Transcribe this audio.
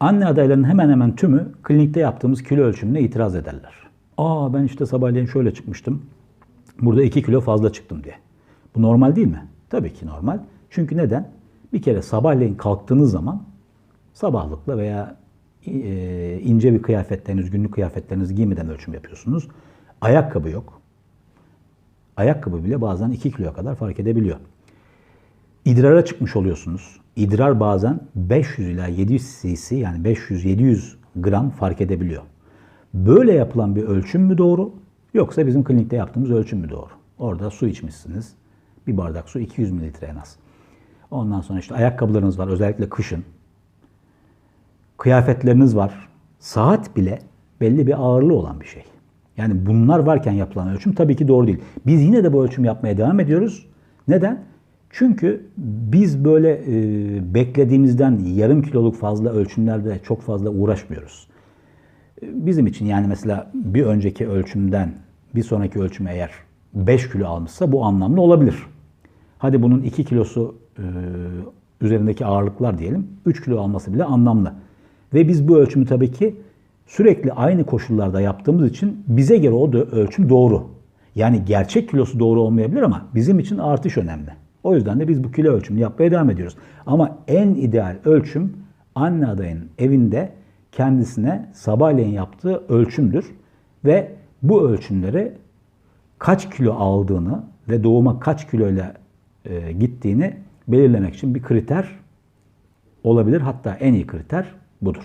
Anne adaylarının hemen hemen tümü klinikte yaptığımız kilo ölçümüne itiraz ederler. Aa ben işte sabahleyin şöyle çıkmıştım. Burada 2 kilo fazla çıktım diye. Bu normal değil mi? Tabii ki normal. Çünkü neden? Bir kere sabahleyin kalktığınız zaman sabahlıkla veya e, ince bir kıyafetleriniz, günlük kıyafetlerinizi giymeden ölçüm yapıyorsunuz. Ayakkabı yok. Ayakkabı bile bazen 2 kiloya kadar fark edebiliyor. İdrara çıkmış oluyorsunuz. İdrar bazen 500 ila 700 cc yani 500-700 gram fark edebiliyor. Böyle yapılan bir ölçüm mü doğru yoksa bizim klinikte yaptığımız ölçüm mü doğru? Orada su içmişsiniz. Bir bardak su 200 mililitre en az. Ondan sonra işte ayakkabılarınız var özellikle kışın. Kıyafetleriniz var. Saat bile belli bir ağırlığı olan bir şey. Yani bunlar varken yapılan ölçüm tabii ki doğru değil. Biz yine de bu ölçüm yapmaya devam ediyoruz. Neden? Çünkü biz böyle e, beklediğimizden yarım kiloluk fazla ölçümlerde çok fazla uğraşmıyoruz. E, Bizim için yani mesela bir önceki ölçümden bir sonraki ölçüme eğer 5 kilo almışsa bu anlamlı olabilir. Hadi bunun 2 kilosu e, üzerindeki ağırlıklar diyelim 3 kilo alması bile anlamlı. Ve biz bu ölçümü tabii ki sürekli aynı koşullarda yaptığımız için bize göre o ölçüm doğru. Yani gerçek kilosu doğru olmayabilir ama bizim için artış önemli. O yüzden de biz bu kilo ölçümünü yapmaya devam ediyoruz. Ama en ideal ölçüm anne adayın evinde kendisine sabahleyin yaptığı ölçümdür. Ve bu ölçümleri kaç kilo aldığını ve doğuma kaç kiloyla e, gittiğini belirlemek için bir kriter olabilir. Hatta en iyi kriter budur.